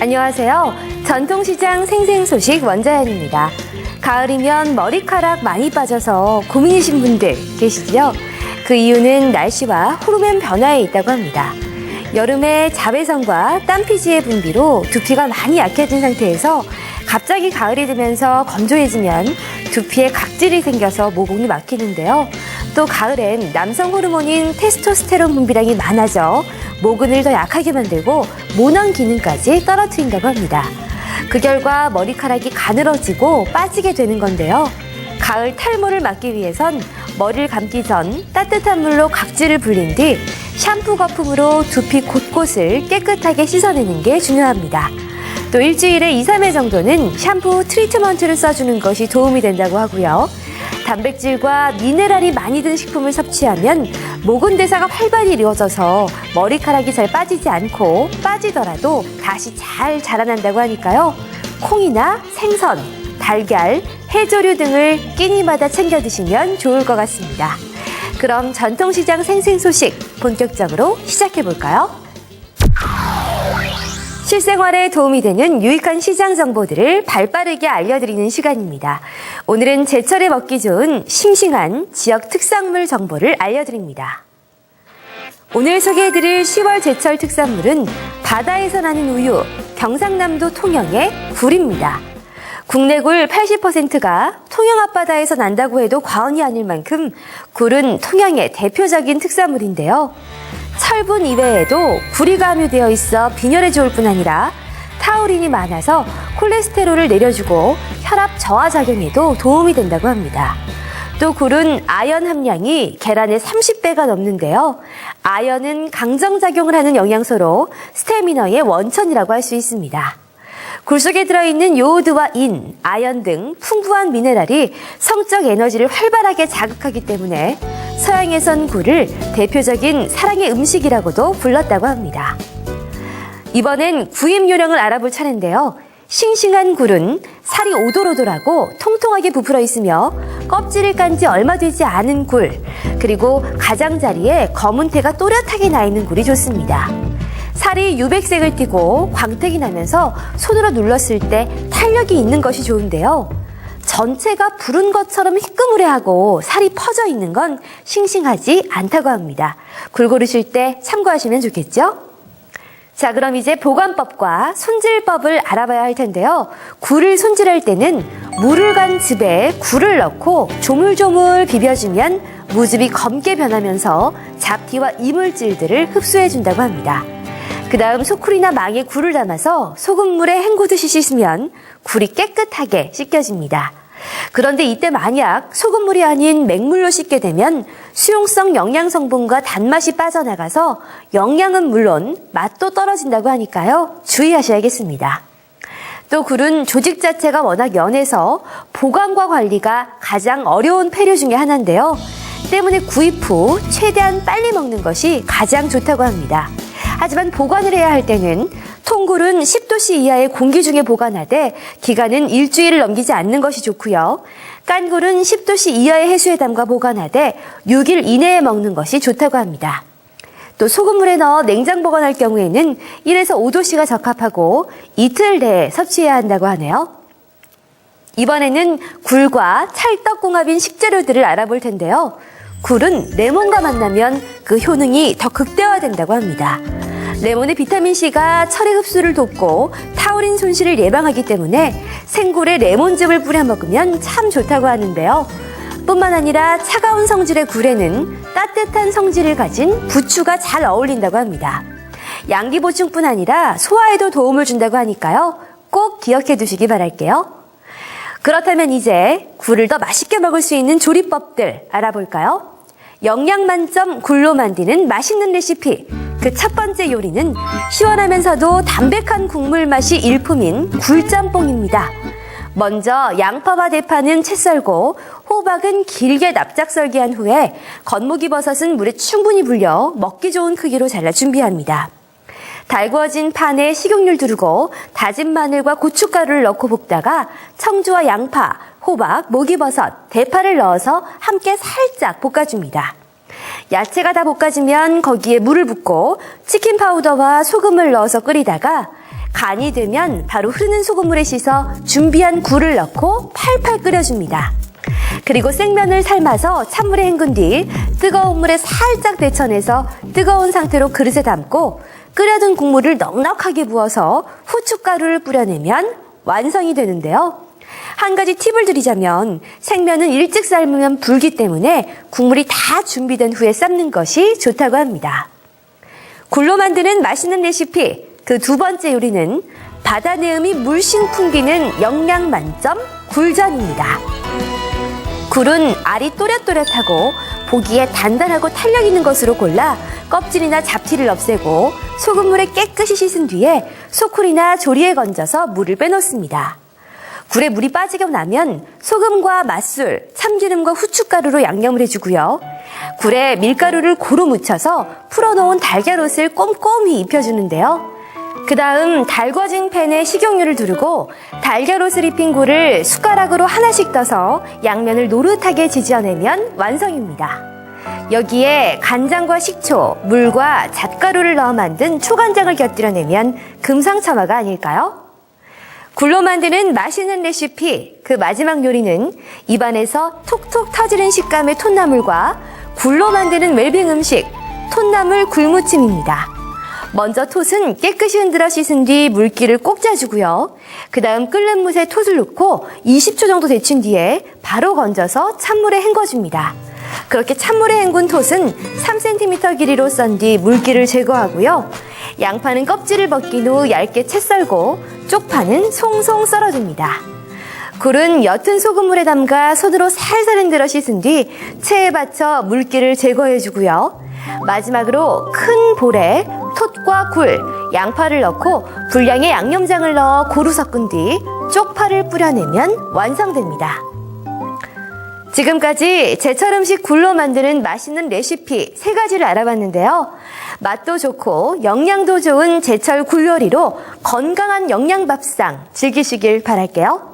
안녕하세요. 전통시장 생생 소식 원자연입니다. 가을이면 머리카락 많이 빠져서 고민이신 분들 계시죠? 그 이유는 날씨와 호르몬 변화에 있다고 합니다. 여름에 자외선과 땀피지의 분비로 두피가 많이 약해진 상태에서 갑자기 가을이 되면서 건조해지면 두피에 각질이 생겨서 모공이 막히는데요. 또 가을엔 남성 호르몬인 테스토스테론 분비량이 많아져 모근을 더 약하게 만들고 모낭 기능까지 떨어뜨린다고 합니다. 그 결과 머리카락이 가늘어지고 빠지게 되는 건데요. 가을 탈모를 막기 위해선 머리를 감기 전 따뜻한 물로 각질을 불린 뒤 샴푸 거품으로 두피 곳곳을 깨끗하게 씻어내는 게 중요합니다. 또 일주일에 2, 3회 정도는 샴푸 트리트먼트를 써주는 것이 도움이 된다고 하고요. 단백질과 미네랄이 많이 든 식품을 섭취하면 모근 대사가 활발히 이루어져서 머리카락이 잘 빠지지 않고 빠지더라도 다시 잘 자라난다고 하니까요. 콩이나 생선, 달걀, 해조류 등을 끼니마다 챙겨 드시면 좋을 것 같습니다. 그럼 전통시장 생생 소식 본격적으로 시작해 볼까요? 실생활에 도움이 되는 유익한 시장 정보들을 발 빠르게 알려드리는 시간입니다. 오늘은 제철에 먹기 좋은 싱싱한 지역 특산물 정보를 알려드립니다. 오늘 소개해드릴 10월 제철 특산물은 바다에서 나는 우유, 경상남도 통영의 굴입니다. 국내 굴 80%가 통영 앞바다에서 난다고 해도 과언이 아닐 만큼 굴은 통영의 대표적인 특산물인데요. 철분 이외에도 굴이 함유되어 있어 빈혈에 좋을 뿐 아니라 타우린이 많아서 콜레스테롤을 내려주고 혈압 저하 작용에도 도움이 된다고 합니다. 또 굴은 아연 함량이 계란의 30배가 넘는데요. 아연은 강정작용을 하는 영양소로 스태미너의 원천이라고 할 수 있습니다. 굴 속에 들어있는 요오드와 인, 아연 등 풍부한 미네랄이 성적 에너지를 활발하게 자극하기 때문에 서양에선 굴을 대표적인 사랑의 음식이라고도 불렀다고 합니다. 이번엔 구입 요령을 알아볼 차례인데요. 싱싱한 굴은 살이 오돌오돌하고 통통하게 부풀어 있으며 껍질을 깐 지 얼마 되지 않은 굴, 그리고 가장자리에 검은 태가 또렷하게 나 있는 굴이 좋습니다. 살이 유백색을 띠고 광택이 나면서 손으로 눌렀을 때 탄력이 있는 것이 좋은데요. 전체가 부른 것처럼 희끄무레하고 살이 퍼져 있는 건 싱싱하지 않다고 합니다. 굴 고르실 때 참고하시면 좋겠죠? 자, 그럼 이제 보관법과 손질법을 알아봐야 할 텐데요. 굴을 손질할 때는 물을 간 즙에 굴을 넣고 조물조물 비벼주면 무즙이 검게 변하면서 잡티와 이물질들을 흡수해준다고 합니다. 그 다음 소쿠리나 망에 굴을 담아서 소금물에 헹구듯이 씻으면 굴이 깨끗하게 씻겨집니다. 그런데 이때 만약 소금물이 아닌 맹물로 씻게 되면 수용성 영양 성분과 단맛이 빠져나가서 영양은 물론 맛도 떨어진다고 하니까요. 주의하셔야겠습니다. 또 굴은 조직 자체가 워낙 연해서 보관과 관리가 가장 어려운 폐류 중에 하나인데요. 때문에 구입 후 최대한 빨리 먹는 것이 가장 좋다고 합니다. 하지만 보관을 해야 할 때는 통굴은 10도씨 이하의 공기 중에 보관하되 기간은 일주일을 넘기지 않는 것이 좋고요. 깐 굴은 10도씨 이하의 해수에 담가 보관하되 6일 이내에 먹는 것이 좋다고 합니다. 또 소금물에 넣어 냉장 보관할 경우에는 1에서 5도씨가 적합하고 이틀 내에 섭취해야 한다고 하네요. 이번에는 굴과 찰떡궁합인 식재료들을 알아볼 텐데요. 굴은 레몬과 만나면 그 효능이 더 극대화된다고 합니다. 레몬의 비타민C가 철의 흡수를 돕고 타우린 손실을 예방하기 때문에 생굴에 레몬즙을 뿌려 먹으면 참 좋다고 하는데요. 뿐만 아니라 차가운 성질의 굴에는 따뜻한 성질을 가진 부추가 잘 어울린다고 합니다. 양기 보충뿐 아니라 소화에도 도움을 준다고 하니까요. 꼭 기억해 두시기 바랄게요. 그렇다면 이제 굴을 더 맛있게 먹을 수 있는 조리법들 알아볼까요? 영양 만점 굴로 만드는 맛있는 레시피. 그 첫 번째 요리는 시원하면서도 담백한 국물 맛이 일품인 굴짬뽕입니다. 먼저 양파와 대파는 채 썰고 호박은 길게 납작 썰기한 후에 건무기 버섯은 물에 충분히 불려 먹기 좋은 크기로 잘라 준비합니다. 달구어진 판에 식용유를 두르고 다진 마늘과 고춧가루를 넣고 볶다가 청주와 양파, 호박, 목이버섯, 대파를 넣어서 함께 살짝 볶아줍니다. 야채가 다 볶아지면 거기에 물을 붓고 치킨 파우더와 소금을 넣어서 끓이다가 간이 되면 바로 흐르는 소금물에 씻어 준비한 굴을 넣고 팔팔 끓여줍니다. 그리고 생면을 삶아서 찬물에 헹군 뒤 뜨거운 물에 살짝 데쳐내서 뜨거운 상태로 그릇에 담고 끓여둔 국물을 넉넉하게 부어서 후춧가루를 뿌려내면 완성이 되는데요. 한 가지 팁을 드리자면 생면은 일찍 삶으면 불기 때문에 국물이 다 준비된 후에 삶는 것이 좋다고 합니다. 굴로 만드는 맛있는 레시피 그 두 번째 요리는 바다 내음이 물씬 풍기는 영양 만점 굴전입니다. 굴은 알이 또렷또렷하고 보기에 단단하고 탄력 있는 것으로 골라 껍질이나 잡티를 없애고 소금물에 깨끗이 씻은 뒤에 소쿠리나 조리에 건져서 물을 빼놓습니다. 굴에 물이 빠지고 나면 소금과 맛술, 참기름과 후춧가루로 양념을 해주고요. 굴에 밀가루를 고루 묻혀서 풀어놓은 달걀옷을 꼼꼼히 입혀주는데요. 그 다음 달궈진 팬에 식용유를 두르고 달걀옷을 입힌 굴을 숟가락으로 하나씩 떠서 양면을 노릇하게 지져내면 완성입니다. 여기에 간장과 식초, 물과 잣가루를 넣어 만든 초간장을 곁들여내면 금상첨화가 아닐까요? 굴로 만드는 맛있는 레시피 그 마지막 요리는 입안에서 톡톡 터지는 식감의 톳나물과 굴로 만드는 웰빙 음식 톳나물 굴무침입니다. 먼저 톳은 깨끗이 흔들어 씻은 뒤 물기를 꼭 짜주고요. 그 다음 끓는 물에 톳을 넣고 20초 정도 데친 뒤에 바로 건져서 찬물에 헹궈줍니다. 그렇게 찬물에 헹군 톳은 3cm 길이로 썬 뒤 물기를 제거하고요. 양파는 껍질을 벗긴 후 얇게 채 썰고 쪽파는 송송 썰어줍니다. 굴은 옅은 소금물에 담가 손으로 살살 흔들어 씻은 뒤 체에 받쳐 물기를 제거해주고요. 마지막으로 큰 볼에 톳과 굴, 양파를 넣고 분량의 양념장을 넣어 고루 섞은 뒤 쪽파를 뿌려내면 완성됩니다. 지금까지 제철 음식 굴로 만드는 맛있는 레시피 세 가지를 알아봤는데요. 맛도 좋고 영양도 좋은 제철 굴 요리로 건강한 영양밥상 즐기시길 바랄게요.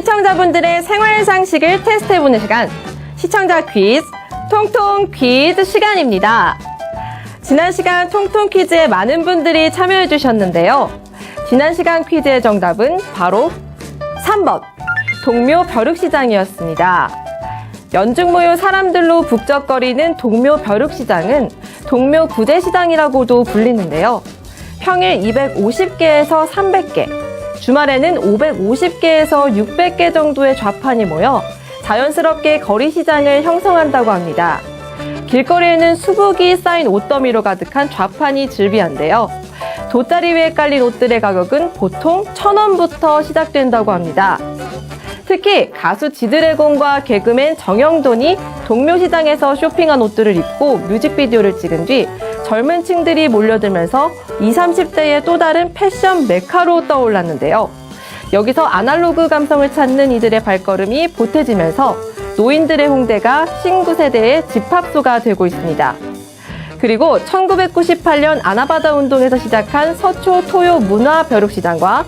시청자분들의 생활 상식을 테스트해보는 시간. 시청자 퀴즈, 통통 퀴즈 시간입니다. 지난 시간 통통 퀴즈에 많은 분들이 참여해 주셨는데요. 지난 시간 퀴즈의 정답은 바로 3번, 동묘 벼룩시장이었습니다. 연중 모여 사람들로 북적거리는 동묘 벼룩시장은 동묘 구제시장이라고도 불리는데요. 평일 250개에서 300개, 주말에는 550개에서 600개 정도의 좌판이 모여 자연스럽게 거리 시장을 형성한다고 합니다. 길거리에는 수북이 쌓인 옷더미로 가득한 좌판이 즐비한데요. 돗자리 위에 깔린 옷들의 가격은 보통 1,000원부터 시작된다고 합니다. 특히 가수 지드래곤과 개그맨 정영돈이 동묘시장에서 쇼핑한 옷들을 입고 뮤직비디오를 찍은 뒤 젊은 층들이 몰려들면서 20, 30대의 또 다른 패션 메카로 떠올랐는데요. 여기서 아날로그 감성을 찾는 이들의 발걸음이 보태지면서 노인들의 홍대가 신구 세대의 집합소가 되고 있습니다. 그리고 1998년 아나바다 운동에서 시작한 서초 토요 문화 벼룩시장과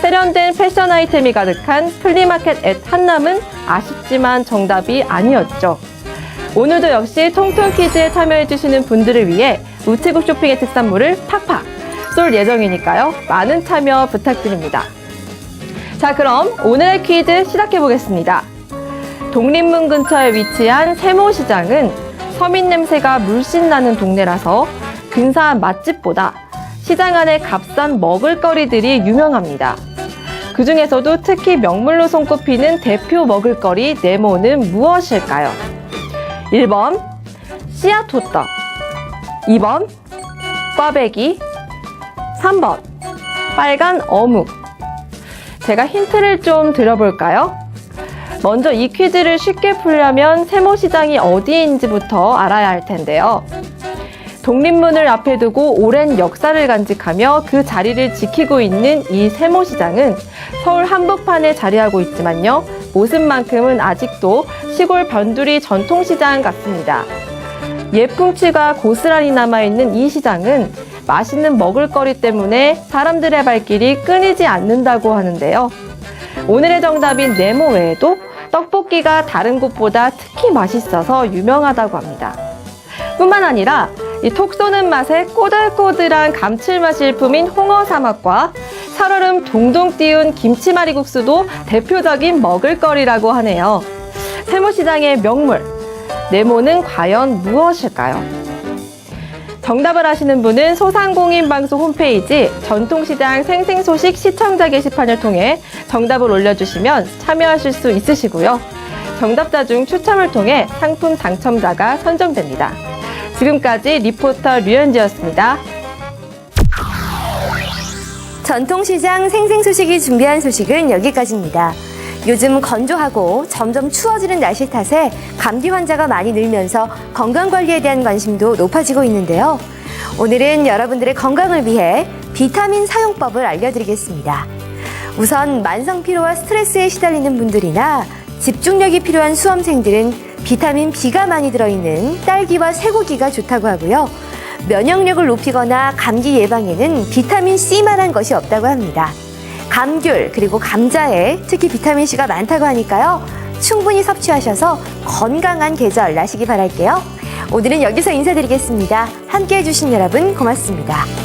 세련된 패션 아이템이 가득한 플리마켓 앳 한남은 아쉽지만 정답이 아니었죠. 오늘도 역시 통통 퀴즈에 참여해주시는 분들을 위해 우체국 쇼핑의 특산물을 팍팍 쏠 예정이니까요. 많은 참여 부탁드립니다. 자, 그럼 오늘의 퀴즈 시작해 보겠습니다. 독립문 근처에 위치한 세모시장은 서민 냄새가 물씬 나는 동네라서 근사한 맛집보다 시장 안의 값싼 먹을거리들이 유명합니다. 그 중에서도 특히 명물로 손꼽히는 대표 먹을거리 네모는 무엇일까요? 1번 씨앗 호떡 2번 꽈배기 3번 빨간 어묵 제가 힌트를 좀 드려볼까요? 먼저 이 퀴즈를 쉽게 풀려면 세모시장이 어디인지부터 알아야 할 텐데요. 독립문을 앞에 두고 오랜 역사를 간직하며 그 자리를 지키고 있는 이 세모시장은 서울 한복판에 자리하고 있지만요. 모습만큼은 아직도 시골 변두리 전통시장 같습니다. 예풍치가 고스란히 남아있는 이 시장은 맛있는 먹을거리 때문에 사람들의 발길이 끊이지 않는다고 하는데요. 오늘의 정답인 네모 외에도 떡볶이가 다른 곳보다 특히 맛있어서 유명하다고 합니다. 뿐만 아니라 이톡 쏘는 맛에 꼬들꼬들한 감칠맛 일품인 홍어 사막과 살얼음 동동 띄운 김치말이국수도 대표적인 먹을거리라고 하네요. 세모시장의 명물, 네모는 과연 무엇일까요? 정답을 아시는 분은 소상공인 방송 홈페이지 전통시장 생생소식 시청자 게시판을 통해 정답을 올려주시면 참여하실 수 있으시고요. 정답자 중 추첨을 통해 상품 당첨자가 선정됩니다. 지금까지 리포터 류현지였습니다. 전통시장 생생소식이 준비한 소식은 여기까지입니다. 요즘 건조하고 점점 추워지는 날씨 탓에 감기 환자가 많이 늘면서 건강관리에 대한 관심도 높아지고 있는데요. 오늘은 여러분들의 건강을 위해 비타민 사용법을 알려드리겠습니다. 우선 만성 피로와 스트레스에 시달리는 분들이나 집중력이 필요한 수험생들은 비타민 B가 많이 들어있는 딸기와 쇠고기가 좋다고 하고요. 면역력을 높이거나 감기 예방에는 비타민 C만한 것이 없다고 합니다. 감귤 그리고 감자에 특히 비타민 C가 많다고 하니까요. 충분히 섭취하셔서 건강한 계절 나시기 바랄게요. 오늘은 여기서 인사드리겠습니다. 함께 해주신 여러분 고맙습니다.